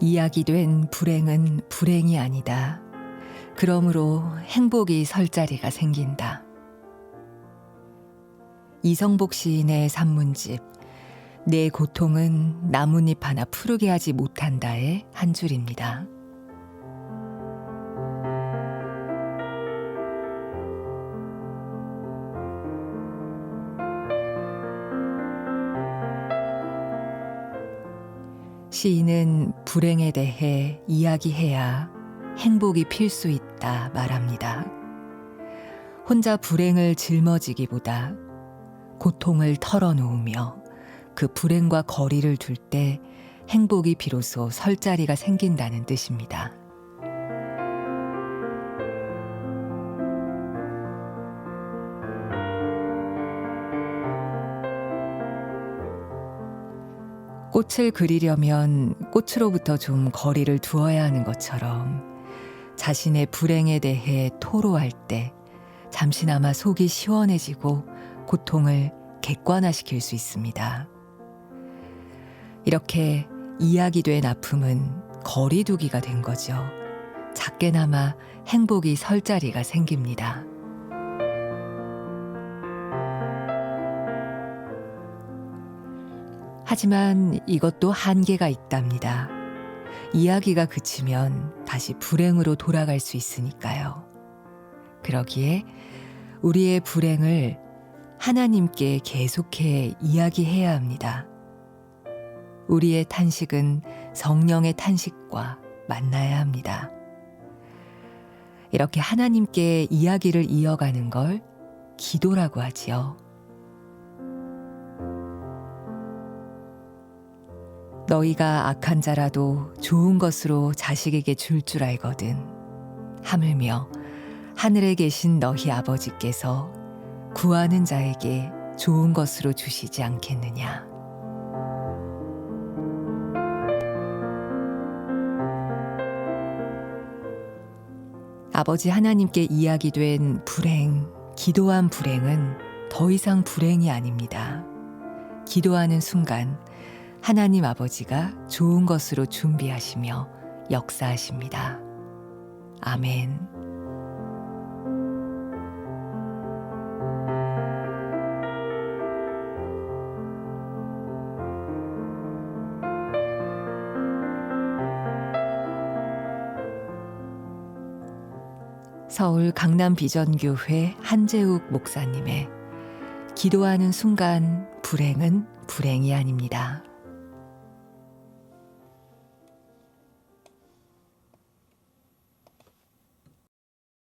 이야기된 불행은 불행이 아니다. 그러므로 행복이 설 자리가 생긴다. 이성복 시인의 산문집 내 고통은 나뭇잎 하나 푸르게 하지 못한다의 한 줄입니다. 시인은 불행에 대해 이야기해야 행복이 필 수 있다 말합니다. 혼자 불행을 짊어지기보다 고통을 털어놓으며 그 불행과 거리를 둘 때 행복이 비로소 설 자리가 생긴다는 뜻입니다. 꽃을 그리려면 꽃으로부터 좀 거리를 두어야 하는 것처럼 자신의 불행에 대해 토로할 때 잠시나마 속이 시원해지고 고통을 객관화시킬 수 있습니다. 이렇게 이야기된 아픔은 거리두기가 된 거죠. 작게나마 행복이 설 자리가 생깁니다. 하지만 이것도 한계가 있답니다. 이야기가 그치면 다시 불행으로 돌아갈 수 있으니까요. 그러기에 우리의 불행을 하나님께 계속해 이야기해야 합니다. 우리의 탄식은 성령의 탄식과 만나야 합니다. 이렇게 하나님께 이야기를 이어가는 걸 기도라고 하지요. 너희가 악한 자라도 좋은 것으로 자식에게 줄줄 알거든. 하물며 하늘에 계신 너희 아버지께서 구하는 자에게 좋은 것으로 주시지 않겠느냐. 아버지 하나님께 이야기된 불행, 기도한 불행은 더 이상 불행이 아닙니다. 기도하는 순간 하나님 아버지가 좋은 것으로 준비하시며 역사하십니다. 아멘. 서울 강남 비전교회 한재욱 목사님의 기도하는 순간 불행은 불행이 아닙니다.